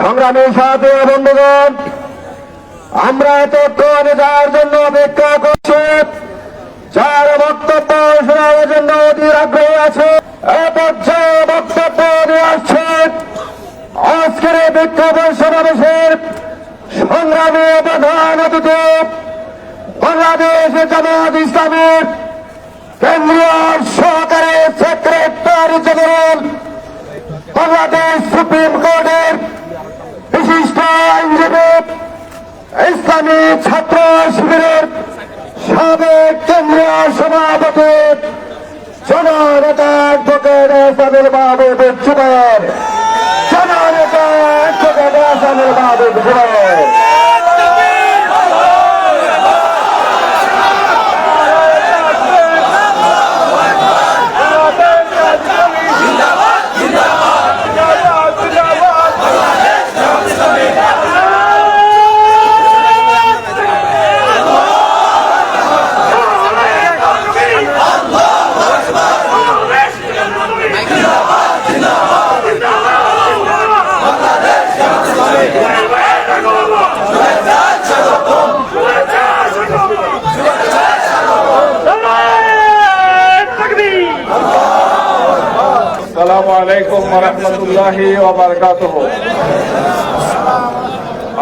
সংগ্রামী সাথে বন্ধুগণ, আমরা এতক্ষণ যার জন্য অপেক্ষা করছি, যার বক্তব্য শোনার জন্য অধীর আগ্রহী আছে আজকের এই বিক্ষোভের সমাবেশের সংগ্রামী প্রধান অতিথি, বাংলাদেশ জামাত ইসলামের কেন্দ্রীয় সহকারী সেক্রেটারি জেনারেল, বাংলাদেশ সুপ্রিম কোর্টের বিশিষ্ট আইনজীবী ইসলামী ছাত্র শিবিরের সাবেক কেন্দ্রীয় সভাপতি জননেতা অ্যাডভোকেট আসাদুল মাহবুব জুবাইর জননেতা অ্যাডভোকেট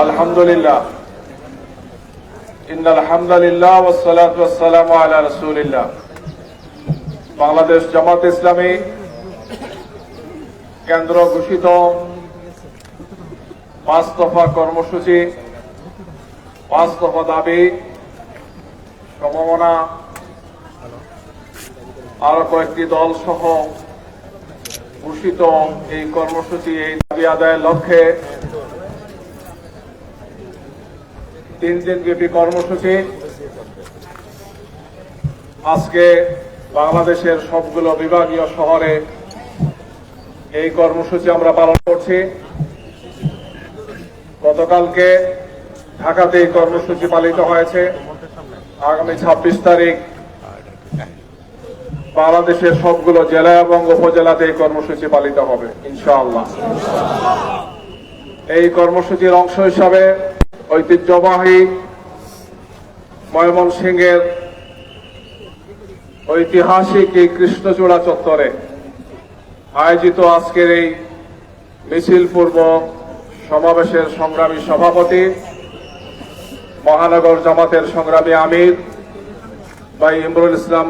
আলহামদুলিল্লাহ। বাংলাদেশ জামাত ইসলামী কেন্দ্র ঘোষিত পাঁচ দফা কর্মসূচি, পাঁচ দফা দাবি সম্ভাবনা আরও কয়েকটি দল সহ ঘোষিত এই কর্মসূচি, এই দাবি আদায়ের লক্ষ্যে তিন দিন ব্যাপী কর্মসূচি। আজকে বাংলাদেশের সবগুলো বিভাগীয় শহরে এই কর্মসূচি আমরা পালন করছি। গতকালকে ঢাকাতে এই কর্মসূচি পালিত হয়েছে। আগামী ছাব্বিশ তারিখ বাংলাদেশের সবগুলো জেলা এবং উপজেলাতে এই কর্মসূচি পালিত হবে, ইনশাআল্লাহ। এই কর্মসূচির অংশ হিসাবে ঐতিহ্যবাহী ময়মনসিংহের ঐতিহাসিক এই কৃষ্ণচূড়া চত্বরে আয়োজিত আজকের এই মিছিল পূর্ব সমাবেশের সংগ্রামী সভাপতি, মহানগর জামাতের সংগ্রামী আমির ভাই ইমরুল ইসলাম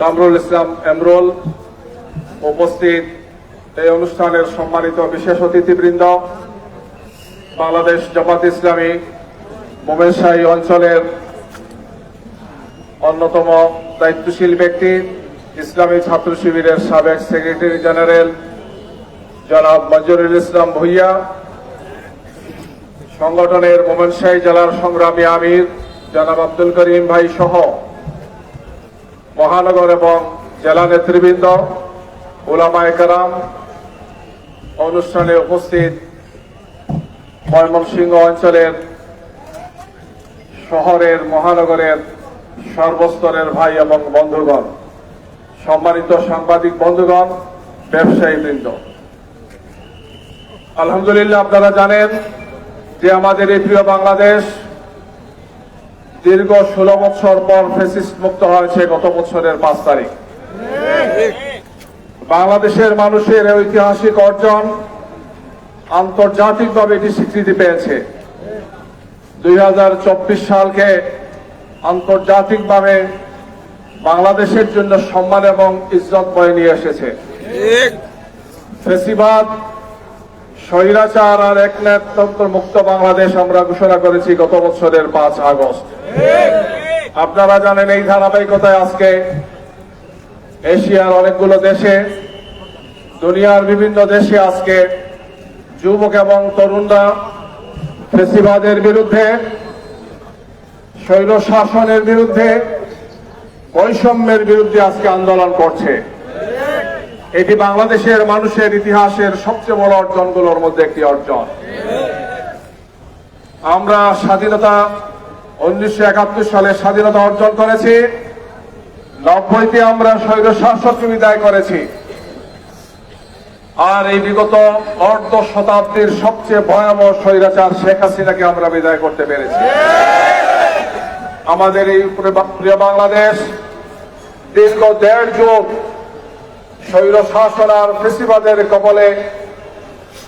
কামরুল ইসলাম এমরুল উপস্থিত এই অনুষ্ঠানের সম্মানিত বিশেষ অতিথিবৃন্দ, বাংলাদেশ জামাত ইসলামী মোমেনশাহী অঞ্চলের অন্যতম দায়িত্বশীল ব্যক্তি, ইসলামী ছাত্র শিবিরের সাবেক সেক্রেটারি জেনারেল জনাব মঞ্জুরুল ইসলাম ভুইয়া, সংগঠনের মোমেনশাহী জেলার সংগ্রামী আমির জনাব আব্দুল করিম ভাই সহ মহানগর এবং জেলা নেতৃবৃন্দ, ওলামায় কারাম, অনুষ্ঠানে উপস্থিত ময়মনসিংহ অঞ্চলের শহরের মহানগরের সর্বস্তরের ভাই এবং বন্ধুগণ, সম্মানিত সাংবাদিক বন্ধুগণ ব্যবসায়ী বৃন্দ আলহামদুলিল্লাহ আপনারা জানেন যে আমাদের এই প্রিয় বাংলাদেশ দীর্ঘ ষোলো বছর পর ফেসিস্ট মুক্ত হয়েছে গত বছরের পাঁচ তারিখ। বাংলাদেশের মানুষের ঐতিহাসিক অর্জন আন্তর্জাতিকভাবে এটি স্বীকৃতি পেয়েছে। দুই হাজার চব্বিশ সালকে আন্তর্জাতিকভাবে বাংলাদেশের জন্য সম্মান এবং ইজ্জত বয়ে নিয়ে এসেছে। ফেসিবাদ স্বৈরাচার আর এক একনায়কতন্ত্র মুক্ত বাংলাদেশ আমরা ঘোষণা করেছি গত বছরের পাঁচ আগস্ট। আপনারা জানেন এই ধারাবাহিকতায় আজকে এশিয়ার অনেকগুলো দেশে, দুনিয়ার বিভিন্ন দেশে আজকে যুবক এবং তরুণরা ফেসিবাদের বিরুদ্ধে স্বৈর শাসনের বিরুদ্ধে, বৈষম্যের বিরুদ্ধে আজকে আন্দোলন করছে। এটি বাংলাদেশের মানুষের ইতিহাসের সবচেয়ে বড় অর্জনগুলোর মধ্যে একটি অর্জন। আমরা স্বাধীনতা উনিশশো একাত্তর সালে স্বাধীনতা অর্জন করেছি। নব্বইতে আমরা স্বৈর শাসককে বিদায় করেছি। আর এই বিগত অর্ধ শতাব্দীর সবচেয়ে ভয়াবহ স্বৈরাচার শেখ হাসিনাকে আমরা বিদায় করতে পেরেছি। আমাদের এই প্রিয় বাংলাদেশ, দীর্ঘ দেড় যুগ স্বৈর শাসন আর কবলে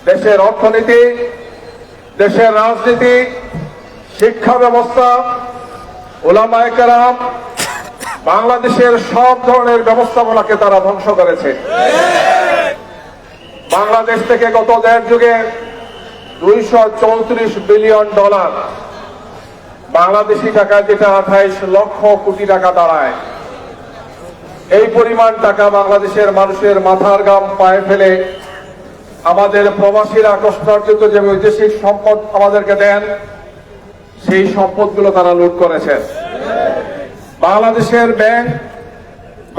দেশের অর্থনীতি, দেশের রাজনীতি, শিক্ষা ব্যবস্থা, ওলামায় কেরাম, বাংলাদেশের সব ধরনের ব্যবস্থাপনাকে তারা ধ্বংস করেছে। বাংলাদেশ থেকে গত দেড় যুগে দুইশো চৌত্রিশ বিলিয়ন ডলার বাংলাদেশি টাকা যেটা আঠাইশ লক্ষ কোটি টাকা দাঁড়ায়। এই পরিমাণ টাকা বাংলাদেশের মানুষের মাথার গাম পায়ে ফেলে আমাদের প্রবাসীরা কষ্টার্জিত যে বৈদেশিক সম্পদ আমাদেরকে দেন, সেই সম্পদগুলো তারা লুট করেছেন। বাংলাদেশের ব্যাংক,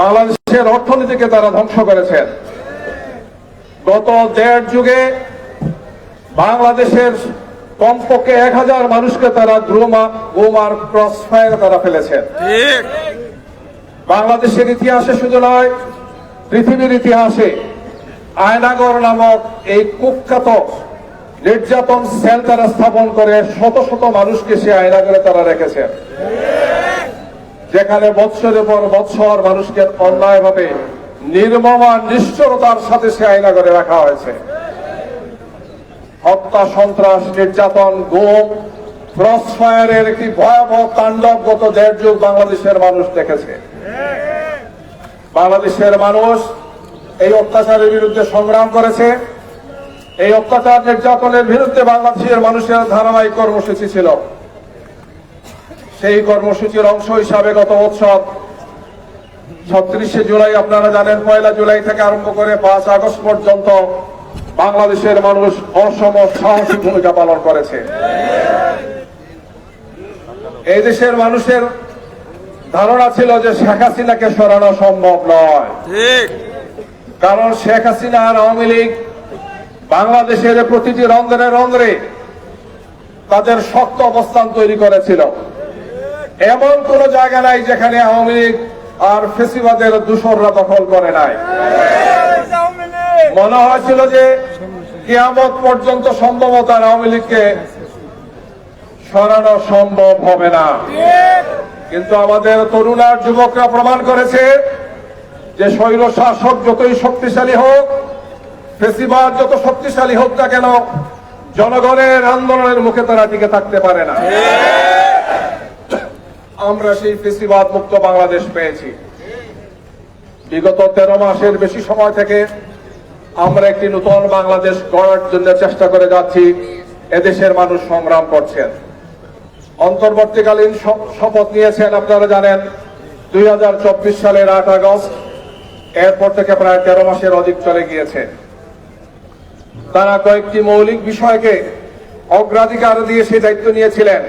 বাংলাদেশের অর্থনীতিকে তারা ধ্বংস করেছেন। গত দেড় যুগে বাংলাদেশের কমপক্ষে এক হাজার মানুষকে তারা দ্রুমা, বোমার ক্রস ফায়ার তারা ফেলেছেন। বাংলাদেশের ইতিহাসে শুধু নয়, পৃথিবীর ইতিহাসে আয়নাগর নামক এই কুখ্যাত নির্যাতন সেল তারা স্থাপন করে শত শত মানুষকে সে আয়নাগরে তারা রেখেছেন যেখানে বৎসরের পর বৎসর মানুষকে অন্যায়ভাবে নির্মম আর নিষ্ঠুরতার সাথে সে আয়নাগরে রাখা হয়েছে। হত্যা, সন্ত্রাস, নির্যাতন, গুম ক্রস ফায়ারের একটি ভয়াবহ তাণ্ডব গত দেড় যুগ বাংলাদেশের মানুষ দেখেছে। বাংলাদেশের মানুষ এই অত্যাচারের বিরুদ্ধে সংগ্রাম করেছে। এই অত্যাচার নির্যাতনের বিরুদ্ধে বাংলাদেশের মানুষের ধারাবাহিক কর্মসূচি ছিল। সেই কর্মসূচির অংশ হিসাবে গত উৎসব ছত্রিশে জুলাই, আপনারা জানেন, পয়লা জুলাই থেকে আরম্ভ করে পাঁচ আগস্ট পর্যন্ত বাংলাদেশের মানুষ অসম সাহসী ভূমিকা পালন করেছে। এই দেশের মানুষের ধারণা ছিল যে শেখ হাসিনাকে সরানো সম্ভব নয়। ঠিক। কারণ শেখ হাসিনা আর আওয়ামী লীগ বাংলাদেশের প্রতিটি রন্ধ্রে রন্ধ্রে তাদের শক্ত অবস্থান তৈরি করেছিল। এমন কোন জায়গা নাই যেখানে আওয়ামী লীগ আর ফেসিবাদের দূষণরা দখল করে নাই। মনে হয়েছিল যে কিয়ামত পর্যন্ত সম্ভবত আওয়ামী লীগকে সরানো সম্ভব হবে না। কিন্তু আমাদের তরুণ আর যুবকরা প্রমাণ করেছে যে স্বৈর শাসক যতই শক্তিশালী হোক, ফেসিবাদ যত শক্তিশালী হোক না কেন, জনগণের আন্দোলনের মুখে তারা টিকে থাকতে পারে না। আমরা সেই ফেসিবাদ মুক্ত বাংলাদেশ পেয়েছি। বিগত তেরো মাসের বেশি সময় থেকে আমরা একটি নতুন বাংলাদেশ গড়ার জন্য চেষ্টা করে যাচ্ছি। এদেশের মানুষ সংগ্রাম করছেন। অন্তর্বর্তীকালীন শপথ নিয়েছেন, আপনারা জানেন, দুই হাজার চব্বিশ সালের আট আগস্ট, এরপর থেকে প্রায় তেরো মাসের অধিক চলে গিয়েছে। তারা কয়েকটি মৌলিক বিষয়কে অগ্রাধিকার দিয়ে সেই দায়িত্ব নিয়েছিলেন।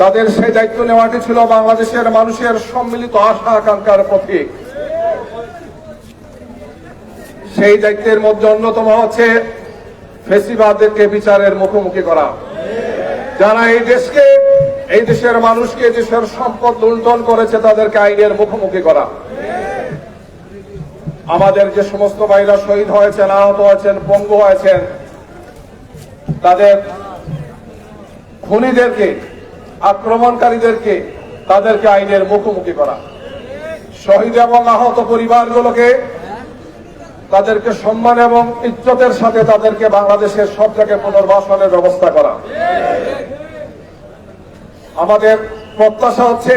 তাদের সেই দায়িত্ব নেওয়াটি ছিল বাংলাদেশের মানুষের সম্মিলিত আশা আকাঙ্ক্ষার প্রতীক। সেই দায়িত্বের মধ্যে অন্যতম হচ্ছে ফেসিবাদকে বিচারের মুখোমুখি করা। যারা এই দেশকে, এই দেশের মানুষকে দেশের সম্পদ লুণ্ঠন করেছে, তাদেরকে আইনের মুখোমুখি করা। আমাদের যে সমস্ত ভাইরা শহীদ হয়েছেন, আহত হয়েছেন, পঙ্গু হয়েছেন, তাদের খুনিদেরকে, আক্রমণকারীদেরকে, তাদেরকে আইনের মুখোমুখি করা। শহীদ এবং আহত পরিবারগুলোকে তাদেরকে সম্মান এবং ইজ্জতের সাথে তাদেরকে বাংলাদেশের সব জায়গায় পুনর্বাসনের ব্যবস্থা করা। আমাদের প্রত্যাশা হচ্ছে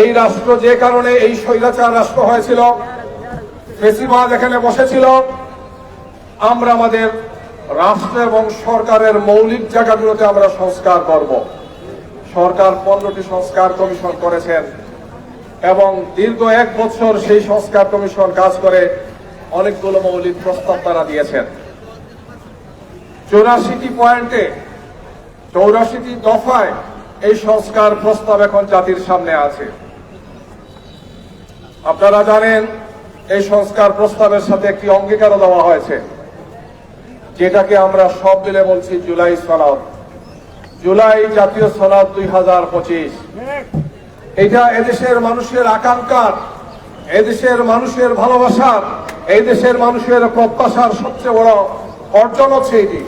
এই রাষ্ট্র যে কারণে এই স্বৈরাচার রাষ্ট্র হয়েছিল ফেসিবাদ এখানে বসেছিল, আমরা আমাদের রাষ্ট্র এবং সরকারের মৌলিক জায়গাগুলোতে আমরা সংস্কার করব। সরকার পনেরোটি সংস্কার কমিশন করেছেন এবং দীর্ঘ এক বছর সেই সংস্কার কমিশন কাজ করে অনেকগুলো মৌলিক প্রস্তাব তারা দিয়েছেন। চৌরাশিটি পয়েন্টে, চৌরাশিটি দফায় এই সংস্কার প্রস্তাব এখন জাতির সামনে আছে। আপনারা জানেন, এই সংস্কার প্রস্তাবের সাথে একটি অঙ্গীকারও দেওয়া হয়েছে। যেটাকে আমরা সব মিলে বলছি জুলাই সনদ। জুলাই জাতীয় সনদ দুই হাজার পঁচিশ। এটা এদেশের মানুষের আকাঙ্ক্ষার, এদেশের মানুষের ভালোবাসার এই দেশের মানুষের প্রত্যাশার সবচেয়ে বড় অর্জন হচ্ছে এটি।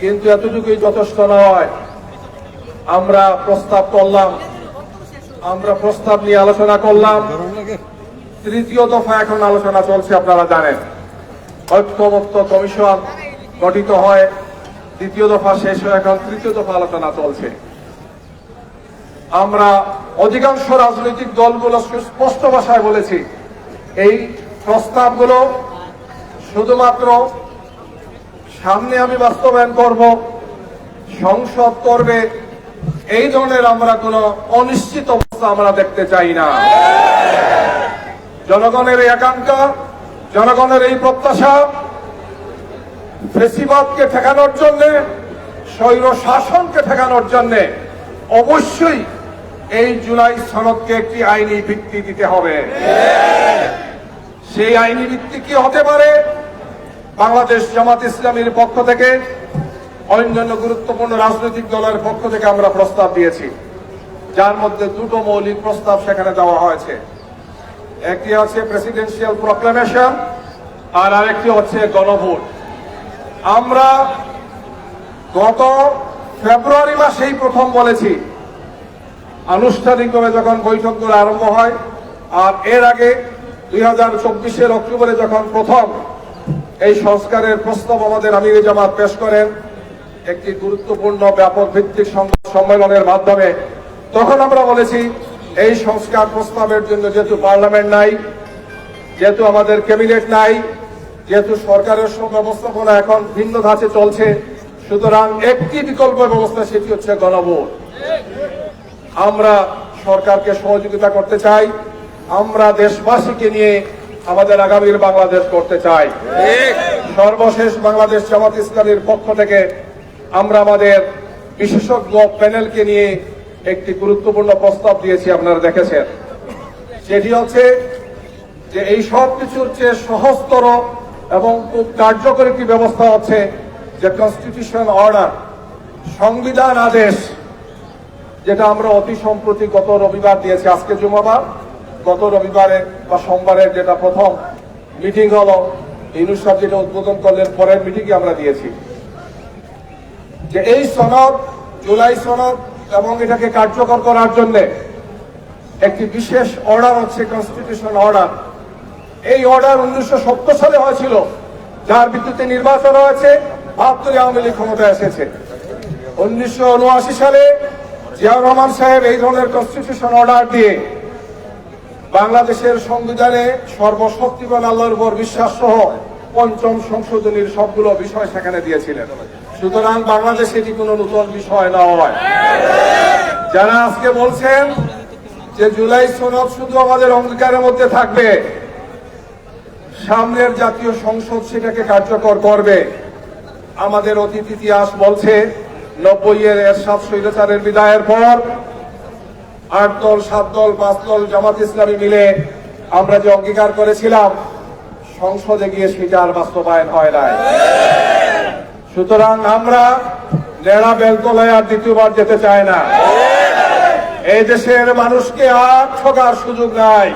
কিন্তু এতটুকুই যথেষ্ট নয়। আমরা প্রস্তাব করলাম, আমরা প্রস্তাব নিয়ে আলোচনা করলাম। তৃতীয় দফা এখন আলোচনা চলছে, আপনারা জানেন। ঐক্যমত্য কমিশন গঠিত হয়, দ্বিতীয় দফা শেষ হয়ে, এখন তৃতীয় দফা আলোচনা চলছে। আমরা অধিকাংশ রাজনৈতিক দলগুলো স্পষ্ট ভাষায় বলেছি এই প্রস্তাবগুলো শুধুমাত্র সামনে আমি বাস্তবায়ন করব, সংসদ করবে, এই ধরনের আমরা কোনো অনিশ্চিত অবস্থা আমরা দেখতে চাই না। জনগণের এই আকাঙ্ক্ষা, জনগণের এই প্রত্যাশা, ফেসিবাদকে ঠেকানোর জন্য, স্বৈর শাসনকে ঠেকানোর জন্য অবশ্যই এই জুলাই সনদকে একটি আইনি ভিত্তি দিতে হবে। সেই আইনি ভিত্তি কি হতে পারে? বাংলাদেশ জামাত ইসলামীর পক্ষ থেকে অন্যান্য গুরুত্বপূর্ণ রাজনৈতিক দলের পক্ষ থেকে আমরা প্রস্তাব দিয়েছি। যার মধ্যে দুটো মৌলিক প্রস্তাব সেখানে দেওয়া হয়েছে। একটি হচ্ছে প্রেসিডেন্সিয়াল প্রক্লেমেশন আর আরেকটি হচ্ছে গণভোট। আমরা গত ফেব্রুয়ারি মাসেই প্রথম বলেছি আনুষ্ঠানিকভাবে যখন বৈঠকগুলো আরম্ভ হয়, আর এর আগে দুই হাজার চব্বিশের অক্টোবরে যখন প্রথম এই সংস্কারের প্রস্তাব আমাদের আমির জামাত পেশ করেন, একটি গুরুত্বপূর্ণ ব্যাপক ভিত্তিক সংবাদ সম্মেলনের মাধ্যমে, তখন আমরা বলেছি, এই সংস্কার প্রস্তাবের জন্য যেহেতু পার্লামেন্ট নাই, যেহেতু আমাদের ক্যাবিনেট নাই, যেহেতু সরকারের ব্যবস্থাপনা এখন ভিন্ন ধাঁচে চলছে, সুতরাং একটি বিকল্প ব্যবস্থা সেটি হচ্ছে গণভোট। আমরা সরকারকে সহযোগিতা করতে চাই, আমরা দেশবাসীকে নিয়ে আমাদের আগামীর বাংলাদেশ করতে চাই। সর্বশেষ বাংলাদেশ জামাত ইসলামের পক্ষ থেকে আমরা আমাদের বিশেষজ্ঞ প্যানেলকে নিয়ে একটি গুরুত্বপূর্ণ প্রস্তাব দিয়েছি, আপনারা দেখেছেন। সেটি হচ্ছে যে এই সব কিছুর চেয়ে সহজতর এবং খুব কার্যকর একটি ব্যবস্থা হচ্ছে যে কনস্টিটিউশন অর্ডার সংবিধান আদেশ যেটা আমরা অতি সম্প্রতি গত রবিবার দিয়েছি। আজকে জুমাবার, গত রবিবারে বা সোমবারের যেটা প্রথম মিটিং হলো ইনুস যেটা উদ্বোধন করলেন, পরের মিটিংয়ে আমরা দিয়েছি। যে এই সনদ, জুলাই সনদ এবং এটাকে কার্যকর করার জন্য একটি বিশেষ অর্ডার হচ্ছে কনস্টিটিউশন অর্ডার এই অর্ডার উনিশশো সত্তর সালে হয়েছিল, যার ভিত্তিতে নির্বাচন হয়েছে, বাহাত্তরে আওয়ামী লীগ ক্ষমতায় এসেছে। উনিশশো উনআশি সালে জিয়াউর রহমান সাহেব এই ধরনের কনস্টিটিউশন অর্ডার দিয়ে বাংলাদেশের সংবিধানে সর্বশক্তিমান আল্লাহর উপর বিশ্বাস সহ পঞ্চম সংশোধনীর সবগুলো বিষয় সেখানে দিয়েছিলেন। সুতরাং বাংলাদেশ এটি কোনো নতুন বিষয় নয়। যারা আজকে বলছেন যে জুলাই সনদ শুধু আমাদের অঙ্গীকারের মধ্যে থাকবে, সামনের জাতীয় সংসদ সেটাকে কার্যকর করবে, আমাদের অতীত ইতিহাস বলছে নব্বই এর এরশাদ স্বৈরাচারের বিদায়ের পর আট দল, সাত দল, পাঁচ দল জামাত ইসলামী মিলে আমরা যে অঙ্গীকার করেছিলাম, সংসদে গিয়ে সেটা আর বাস্তবায়ন হয় নাই। সুতরাং আমরা নেড়া বেলতলায় আর দ্বিতীয়বার যেতে চাই না। এই দেশের মানুষকে আর ঠকার সুযোগ নাই।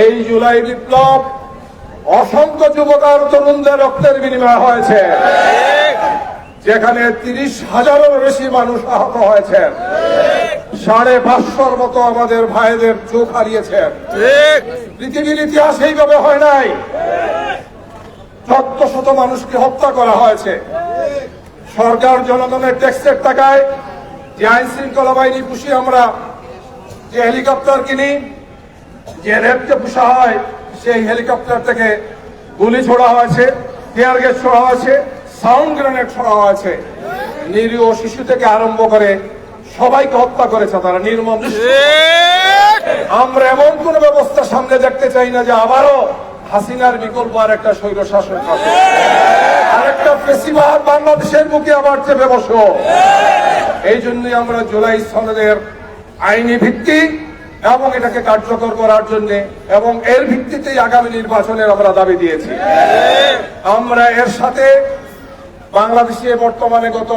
এই জুলাই বিপ্লব অসংখ্য যুবক আর তরুণদের রক্তের বিনিময় হয়েছে। যেখানে তিরিশ হাজারেরও বেশি মানুষ আহত হয়েছেন। সাড়ে পাঁচশোর মতো আমাদের ভাইদের চোখ হারিয়েছেন। পৃথিবীর ইতিহাস এইভাবে হয় নাই। চোদ্দ শত মানুষকে হত্যা করা হয়েছে। সরকার জনগণের ট্যাক্সের টাকায় যে আইন শৃঙ্খলা বাহিনী পুষি আমরা, যে হেলিকপ্টার কিনি, যে র্যাবকে পুষা হয়, সেই হেলিকপ্টার থেকে গুলি ছোড়া হয়েছে, টিয়ার গ্যাস ছোড়া হয়েছে। সাউন্ড গ্রেনেড ছোড়া হয়েছে। নিরীহ শিশু থেকে আরম্ভ করে সবাইকে হত্যা করেছে তারা, নির্মম আমরা এমন কোন ব্যবস্থা সামনে দেখতে চাই না যে আবারও হাসিনার বিকল্প আর একটা স্বৈর শাসন আর একটা পেশিবাদ বাংলাদেশের বুকে আবার চেপে বসো। এই জন্যই আমরা জুলাই সনদের আইনি ভিত্তি এবং এটাকে কার্যকর করার জন্য এবং এর ভিত্তিতেই আগামী নির্বাচনের আমরা দাবি দিয়েছি। আমরা এর সাথে বাংলাদেশে বর্তমানে গত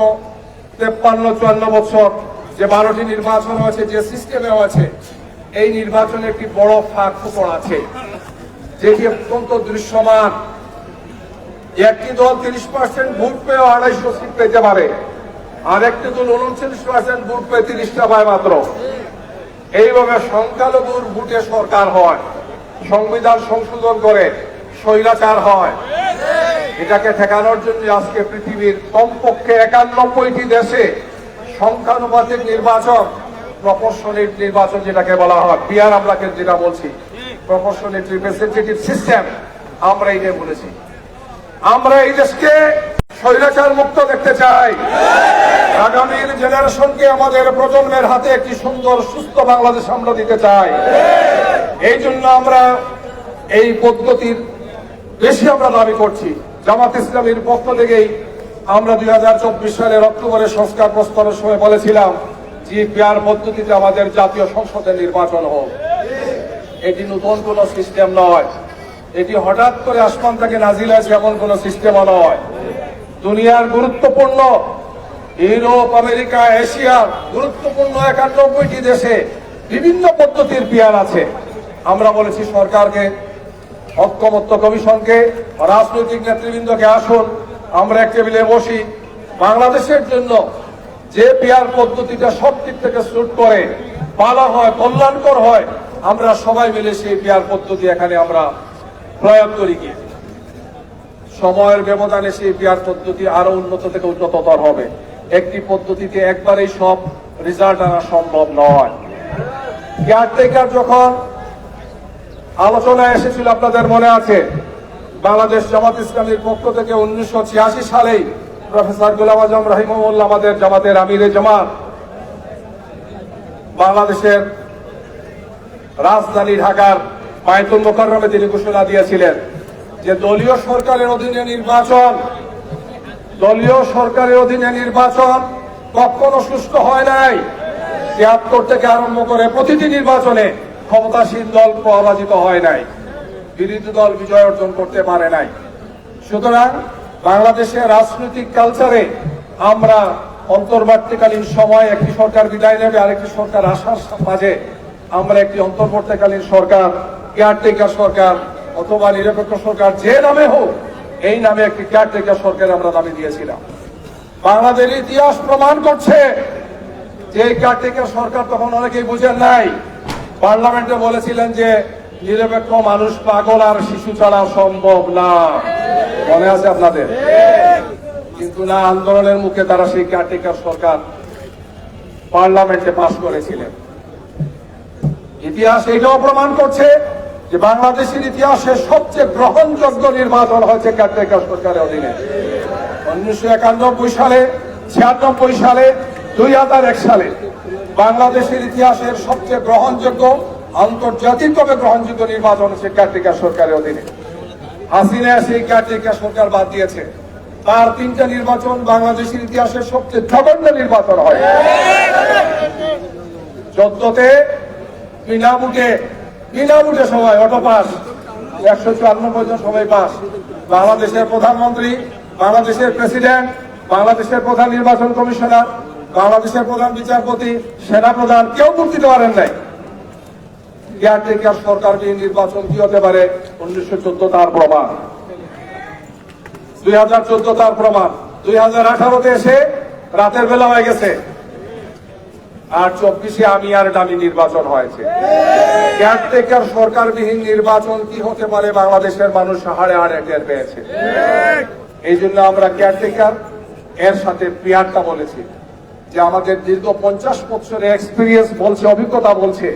তেপ্পান্ন, চুয়ান্ন বছর যে বারোটি নির্বাচন হয়েছে, যে সিস্টেমে হয়েছে এই নির্বাচনে একটি বড় ফাঁক ফুকর আছে। যেটি অত্যন্ত দৃশ্যমান। একটি দল তিরিশ পার্সেন্ট ভোট পেয়ে আড়াইশো সিট পেতে পারে, আর একটি দল উনচল্লিশ পার্সেন্ট ভোট পেয়ে তিরিশটা পায় মাত্র। এইভাবে সংখ্যালঘুর ভোটে সরকার হয়, সংবিধান সংশোধন করে স্বৈরাচার হয়। এটাকে ঠেকানোর জন্য আজকে পৃথিবীর কমপক্ষে একানব্বইটি দেশে সংখ্যানুপাতিক নির্বাচন, প্রপোর্শনেট নির্বাচন যেটাকে বলা হয় বিয়ার আমলাকে যেটা বলছি, প্রপোর্শনেট রিপ্রেজেন্টেটিভ সিস্টেম আমরা এটা বলেছি। আমরা এই দেশকে স্বৈরাচার মুক্ত দেখতে চাই। আগামীর জেনারেশনকে আমাদের প্রজন্মের হাতে একটি সুন্দর, সুস্থ বাংলাদেশ আমরা দিতে চাই। এই জন্য আমরা এই পদ্ধতির বেশি আমরা দাবি করছি। জামাত ইসলামীর পক্ষ থেকেই আমরা দুই হাজার চব্বিশ সালের অক্টোবরে সংস্কার প্রস্তাবের সময় বলেছিলাম যে পেয়ার পদ্ধতিতে আমাদের জাতীয় সংসদের নির্বাচন হোক। এটি নতুন কোন সিস্টেম নয়। এটি হঠাৎ করে আসমান থেকে নাজিল হয়েছে এমন কোন সিস্টেমও নয়। দুনিয়ার গুরুত্বপূর্ণ ইউরোপ, আমেরিকা এশিয়ার গুরুত্বপূর্ণ একানব্বইটি দেশে বিভিন্ন পদ্ধতির পিয়ার আছে। আমরা বলেছি সরকারকে ঐক্যমত্য কমিশনকে রাজনৈতিক নেতৃবৃন্দকে আসুন, আমরা এক টেবিলে বসি। বাংলাদেশের জন্য যে পেয়ার পদ্ধতিটা সব দিক থেকে শুট করে ভালো হয়, কল্যাণকর হয়, আমরা সবাই মিলে সেই পেয়ার পদ্ধতি এখানে আমরা প্রয়োগ করি কি সময়ের ব্যবধানে সেই পেয়ার পদ্ধতি আরও উন্নত থেকে উন্নততর হবে। একটি পদ্ধতিতে একবারেই সব রেজাল্ট আনা সম্ভব নয়। কেয়ারটেকার যখন আলোচনায় এসেছিল আপনাদের মনে আছে? বাংলাদেশ জামাত ইসলামীর পক্ষ থেকে উনিশশো ছিয়াশি সালেই প্রফেসর গুলাম আজম রহিমউল্লাহ আমাদের জামাতের আমিরে জামাত। বাংলাদেশের রাজধানী ঢাকার বায়তুল মোকাররমে তিনি ঘোষণা দিয়েছিলেন যে দলীয় সরকারের অধীনে নির্বাচন, দলীয় সরকারের অধীনে নির্বাচন কখনো সুস্থ হয় নাই। তিয়াত্তর থেকে আরম্ভ করে প্রতিটি নির্বাচনে ক্ষমতাসীন দল পরাজিত হয় নাই। বিরোধী দল বিজয় অর্জন করতে পারে নাই। সুতরাং বাংলাদেশের রাজনৈতিক কালচারে আমরা অন্তর্বর্তীকালীন সময় একটি সরকার বিদায় নেবে, আরেকটি সরকার আসার মাঝে আমরা একটি অন্তর্বর্তীকালীন সরকার কেয়ারটেকার সরকার অথবা নিরপেক্ষ সরকার যে নামে হোক, এই নামে একটি কেয়ারটেকার সরকার আমরা দাবি দিয়েছিলাম। বাংলাদেশের ইতিহাস প্রমাণ করছে যে কেয়ারটেকার সরকার তখন অনেকেই বুঝেন নাই পার্লামেন্টে বলেছিলেন যে নিরপেক্ষ মানুষ পাগল আর শিশু ছাড়া সম্ভব না। মনে আছে আপনাদের? কিন্তু না, আন্দোলনের মুখে তারা সেই কেয়ারটেকার সরকার পার্লামেন্টে পাশ করেছিলেন। ইতিহাস এটাও প্রমাণ করছে যে বাংলাদেশের ইতিহাসে সবচেয়ে গ্রহণযোগ্য নির্বাচন হয়েছে কেয়ারটেকার সরকারের অধীনে। উনিশশো একানব্বই সালে, ছিয়ানব্বই সালে, দুই হাজার এক সালে। বাংলাদেশের ইতিহাসের সবচেয়ে গ্রহণযোগ্য, আন্তর্জাতিকভাবে গ্রহণযোগ্য নির্বাচন হচ্ছে কেয়ারটেকার সরকারের অধীনে। হাসিনা সেই কেয়ারটেকার সরকার বাদ দিয়েছে। তার তিনটা নির্বাচন বাংলাদেশের ইতিহাসের সবচেয়ে জঘন্য নির্বাচন হয়। চোদ্দতে বিনা বুটে সবাই অটো পাস, একশো চুয়ান্নব্বই জন সবাই পাস। বাংলাদেশের প্রধানমন্ত্রী, বাংলাদেশের প্রেসিডেন্ট, বাংলাদেশের প্রধান নির্বাচন কমিশনার বাংলাদেশের প্রধান বিচারপতি সেনা প্রধান কেউ দিতে পারেন নাই। কেয়ারটেকার সরকারকে নির্বাচন কি হতে পারে? উনিশশো চোদ্দ তার প্রমাণ। দুই হাজার চোদ্দ তার প্রমাণ। দুই হাজার আঠারোতে এসে রাতের বেলা হয়ে গেছে। আর চব্বিশে আমি আর ডামি নির্বাচন হয়েছে। কেয়ারটেকার সরকারবিহীন নির্বাচন কি হতে পারে? বাংলাদেশের মানুষ হাড়ে হাড়ে টের পেয়েছে। এই জন্য আমরা কেয়ারটেকার এর সাথে পেয়ারটা বলেছি। যে আমাদের দীর্ঘ পঞ্চাশ বছরের এক্সপিরিয়েন্স বলছে, অভিজ্ঞতা বলছে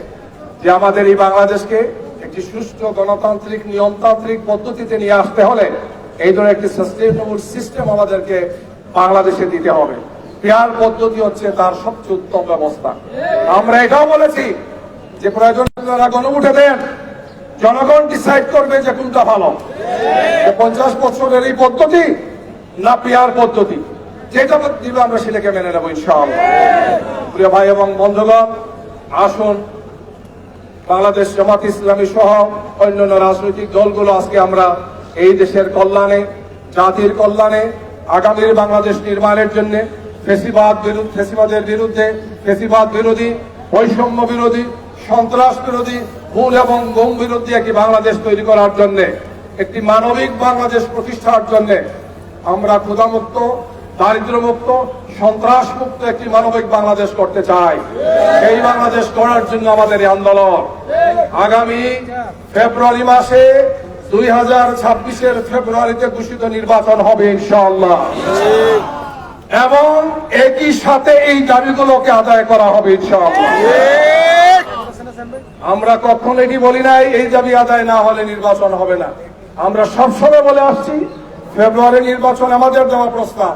যে আমাদের এই বাংলাদেশকে একটি সুষ্ঠু গণতান্ত্রিক, নিয়মতান্ত্রিক পদ্ধতিতে নিয়ে আসতে হলে এই ধরনের একটি সাস্টেইনেবল সিস্টেম আমাদেরকে বাংলাদেশে দিতে হবে। পেয়ার পদ্ধতি হচ্ছে তার সবচেয়ে উত্তম ব্যবস্থা। আমরা এটাও বলেছি যে প্রয়োজন আপনারা গণভোটে দেন। জনগণ ডিসাইড করবে যে কোনটা ভালো। পঞ্চাশ বছরের এই পদ্ধতি না পেয়ার পদ্ধতি। যেটা দিবে আমরা সেটাকে মেনে নেব ইনশাআল্লাহ। প্রিয় ভাই এবং বন্ধুগণ, আসুন, বাংলাদেশ জামাত ইসলামী সহ অন্যান্য রাজনৈতিক দলগুলো আজকে আমরা এই দেশের কল্যাণে, জাতির কল্যাণে, আগামীর বাংলাদেশ নির্মাণের জন্য, ফেসিবাদ বিরুদ্ধে ফেসিবাদের বিরুদ্ধে, ফেসিবাদ বিরোধী, বৈষম্য বিরোধী, সন্ত্রাস বিরোধী, ভুল এবং গম বিরোধী একটি বাংলাদেশ তৈরি করার জন্য, একটি মানবিক বাংলাদেশ প্রতিষ্ঠার জন্য আমরা ক্ষুধামুক্ত দারিদ্র্যমুক্ত সন্ত্রাস মুক্ত একটি মানবিক বাংলাদেশ করতে চাই। সেই বাংলাদেশ করার জন্য আমাদের এই আন্দোলন। আগামী ফেব্রুয়ারি মাসে দুই হাজার ছাব্বিশের ফেব্রুয়ারিতে ঘোষিত নির্বাচন হবে, ইনশাআল্লাহ। এবং একই সাথে এই দাবিগুলোকে আদায় করা হবে, ইনশাআল্লাহ। আমরা কখন এটি বলি নাই, এই দাবি আদায় না হলে নির্বাচন হবে না। আমরা সবসময় বলে আসছি, ফেব্রুয়ারি নির্বাচন আমাদের দেওয়া প্রস্তাব।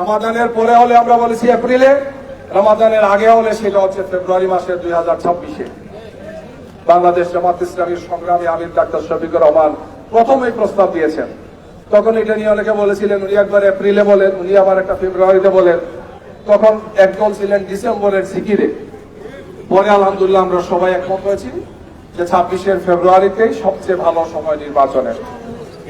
রমাদানের পরে হলে আমরা বলেছি এপ্রিলে, রমাদানের আগে হলে সেটা হচ্ছে ফেব্রুয়ারি মাসের দুই হাজার ছাব্বিশে। বাংলাদেশ জামাত ইসলামীর সংগ্রামী আমির ডাক্তার শফিকুর রহমান প্রথম এই প্রস্তাব দিয়েছেন। তখন এটা নিয়ে অনেকে বলেছিলেন, উনি একবার এপ্রিলে বলেন, উনি আবার একটা ফেব্রুয়ারিতে বলেন। তখন একদল ছিলেন ডিসেম্বরের সিকিরে পরে আলহামদুলিল্লাহ আমরা সবাই একমত হয়েছি যে ছাব্বিশের ফেব্রুয়ারিতেই সবচেয়ে ভালো সময় নির্বাচনের।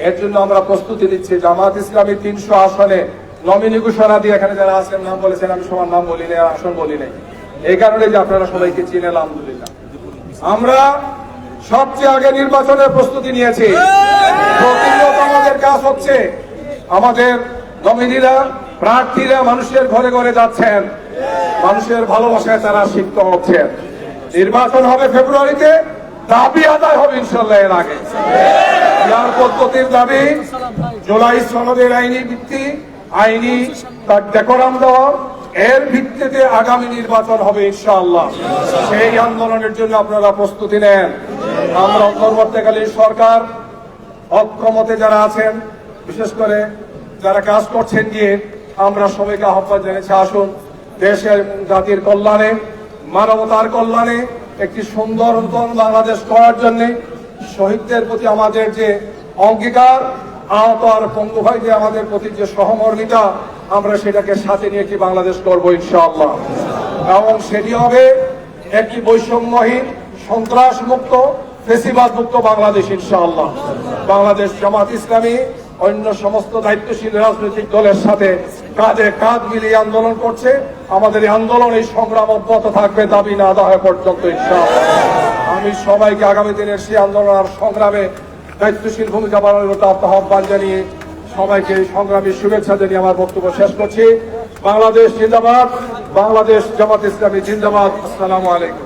এর জন্য আমরা প্রস্তুতি নিচ্ছি জামাত ইসলামী তিনশো আসনে। নমিনি ঘোষণা দিয়ে এখানে যারা আছেন, নাম বলেছেন, আমি সবার নাম বলি নাই আসন বলি নাই। এই কারণে যে আপনারা সবাইকে চিনেন, আলহামদুলিল্লাহ। আমরা সবচেয়ে আগে নির্বাচনের প্রস্তুতি নিয়েছি। আমাদের কাজ হচ্ছে, আমাদের নমিনিরা, প্রার্থীরা মানুষের ঘরে ঘরে যাচ্ছেন। মানুষের ভালোবাসায় তারা সিক্ত হচ্ছেন। নির্বাচন হবে ফেব্রুয়ারিতে, দাবি আদায় হবে ইনশাল্লাহ এর আগে। ইয়ার পদ্ধতির দাবি, জুলাই সনদের আইনি ভিত্তি আইনি তার ডেকোরাম দেওয়া এর ভিত্তিতে আগামী নির্বাচন হবে ইনশাআল্লাহ। সেই আন্দোলনের জন্য আপনারা প্রস্তুতি নেন। আমরা অন্তর্বর্তীকালীন সরকার, অক্ষমতে যারা আছেন, বিশেষ করে যারা কাজ করছেন গিয়ে আমরা সবাইকে আহ্বান জানিয়েছি, আসুন দেশের জাতির কল্যাণে, মানবতার কল্যাণে একটি সুন্দর বাংলাদেশ করার জন্য শহীদদের প্রতি আমাদের যে অঙ্গীকার আহত আর পঙ্গু ভাইদের আমাদের প্রতি যে সহমর্মিতা, আমরা সেটাকে সাথে নিয়ে একটি বাংলাদেশ করব ইনশাআল্লাহ। এবং সেটি হবে একটি বৈষম্যহীন সন্ত্রাস মুক্ত ফেসিবাদ মুক্ত বাংলাদেশ ইনশাআল্লাহ। বাংলাদেশ জামাত ইসলামী অন্য সমস্ত দায়িত্বশীল রাজনৈতিক দলের সাথে কাঁধে কাঁধ মিলিয়ে আন্দোলন করছে। আমাদের এই আন্দোলন, এই সংগ্রাম অব্যাহত থাকবে দাবি না আদায় পর্যন্ত ইনশাআল্লাহ। আমি সবাইকে আগামী দিনের সেই আন্দোলন আর সংগ্রামে দায়িত্বশীল ভূমিকা পালনের মতো আহ্বান জানিয়ে সবাইকে সংগ্রামী শুভেচ্ছা জানিয়ে আমার বক্তব্য শেষ করছি। বাংলাদেশ জিন্দাবাদ, বাংলাদেশ জামাত ইসলামী জিন্দাবাদ। আসসালামু আলাইকুম।